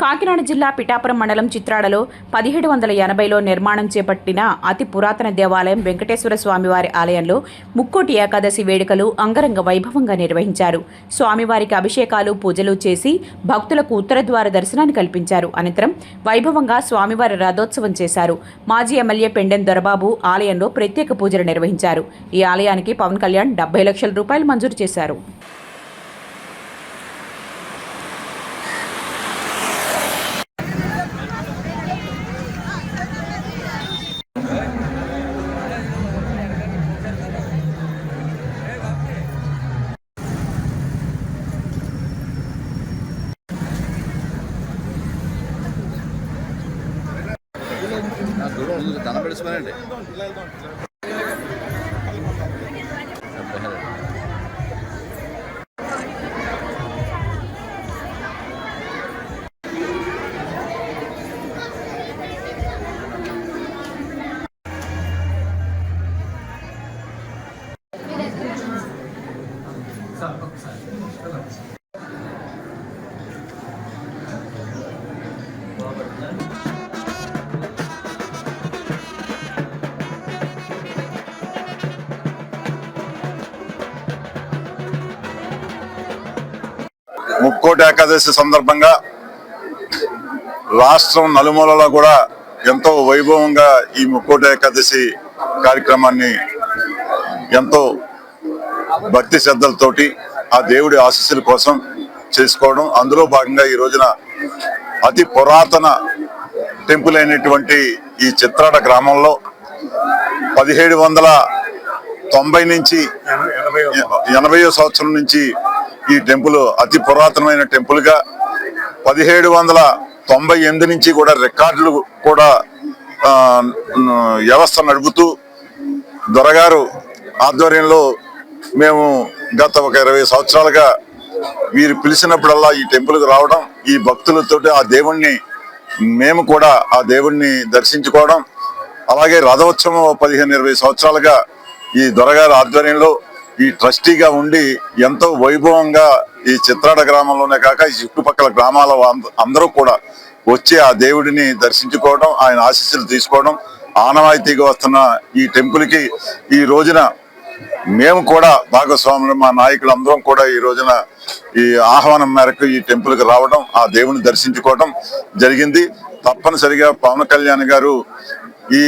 కాకినాడ జిల్లా పిఠాపురం మండలం చిత్రాడలో పదిహేడు వందల ఎనభైలో నిర్మాణం చేపట్టిన అతి పురాతన దేవాలయం వెంకటేశ్వర స్వామివారి ఆలయంలో ముక్కోటి ఏకాదశి వేడుకలు అంగరంగ వైభవంగా నిర్వహించారు. స్వామివారికి అభిషేకాలు పూజలు చేసి భక్తులకు ఉత్తరద్వార దర్శనాన్ని కల్పించారు. అనంతరం వైభవంగా స్వామివారి రథోత్సవం చేశారు. మాజీ ఎమ్మెల్యే పెండెన్ దొరబాబు ఆలయంలో ప్రత్యేక పూజలు నిర్వహించారు. ఈ ఆలయానికి పవన్ కళ్యాణ్ డెబ్బై లక్షల రూపాయలు మంజూరు చేశారు. ముందు దండం పెడుచుకోనండి ముక్కోటి ఏకాదశి సందర్భంగా రాష్ట్రం నలుమూలలో కూడా ఎంతో వైభవంగా ఈ ముక్కోటి ఏకాదశి కార్యక్రమాన్ని ఎంతో భక్తి శ్రద్ధలతోటి ఆ దేవుడి ఆశీస్సుల కోసం చేసుకోవడం అందులో భాగంగా ఈ రోజున అతి పురాతన టెంపుల్ అయినటువంటి ఈ చిత్రాడ గ్రామంలో పదిహేడు వందల తొంభై నుంచి ఎనభై సంవత్సరం నుంచి ఈ టెంపుల్ అతి పురాతనమైన టెంపుల్గా పదిహేడు వందల తొంభై ఎనిమిది నుంచి కూడా రికార్డులు కూడా వ్యవస్థ నడుపుతూ దొరగారు ఆధ్వర్యంలో మేము గత ఒక ఇరవై సంవత్సరాలుగా వీరు పిలిచినప్పుడల్లా ఈ టెంపుల్కి రావడం ఈ భక్తులతోటి ఆ దేవుణ్ణి మేము కూడా ఆ దేవుణ్ణి దర్శించుకోవడం అలాగే రథోత్సవం పదిహేను ఇరవై సంవత్సరాలుగా ఈ దొరగారి ఆధ్వర్యంలో ఈ ట్రస్టీగా ఉండి ఎంతో వైభవంగా ఈ చిత్రాడ గ్రామంలోనే కాక ఈ చుట్టుపక్కల గ్రామాల అందరూ కూడా వచ్చి ఆ దేవుడిని దర్శించుకోవడం ఆయన ఆశీస్సులు తీసుకోవడం ఆనవాయితీగా వస్తున్న ఈ టెంపుల్కి ఈ రోజున మేము కూడా భాగస్వాములు మా నాయకులు అందరం కూడా ఈ రోజున ఈ ఆహ్వానం మేరకు ఈ టెంపుల్కి రావడం ఆ దేవుని దర్శించుకోవడం జరిగింది. తప్పనిసరిగా పవన్ కళ్యాణ్ గారు ఈ